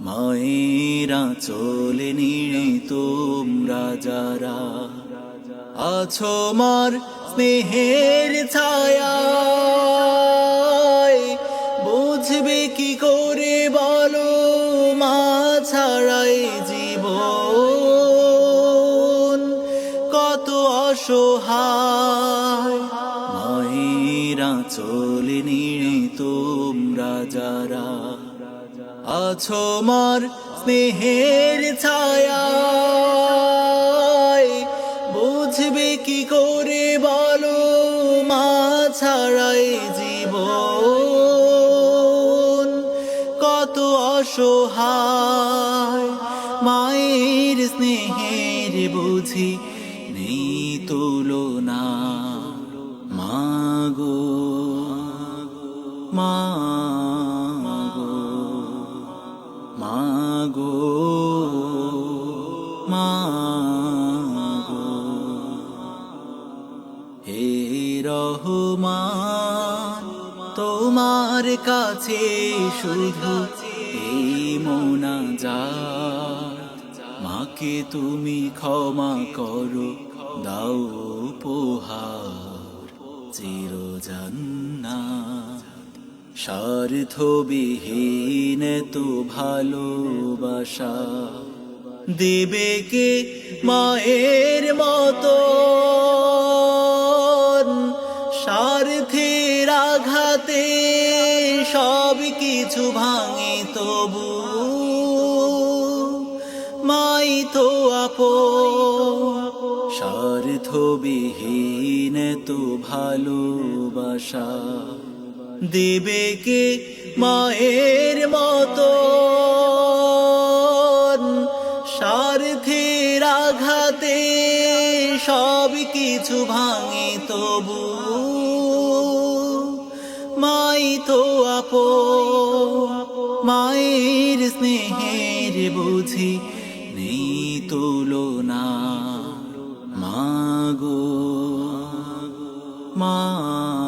মায়েরা চলে নিয়ে তোমরা যারা আছো মার স্নেহের ছায়া বুঝবে কি করে বলো মা ছাড়াই জীবন? কত অসহায়। মায়েরা চলে নিয়ে তোমরা যারা আছো মার স্নেহের ছায়া বুঝবে কি করে বলো মা ছাড়াই জীবন? কত অসহায়, মায়ের স্নেহের বুঝি নেই তুলনা। মাগো মাগো মাগো মাগো। হে রহমান, তোমার কাছে শুধু এই মোনা যা মাকে তুমি ক্ষমা করো, দাও পোহার চিরজান্না স্বার্থবিহীন তো ভালোবাসা। দেবে কে মায়ের মতো স্বার্থের আঘাতে সব কিছু ভাঙে তবু। মাই তো আপো স্বার্থবিহীন তো ভালোবাসা। দেবে কে মায়ের মতো স্বার্থের আঘাতে সব কিছু ভাঙে তবু। মাই তো আপো মায়ের স্নেহের বুঝি নেই তুলনা। মাগো মাগো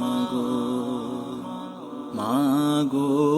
মাগো মাগো।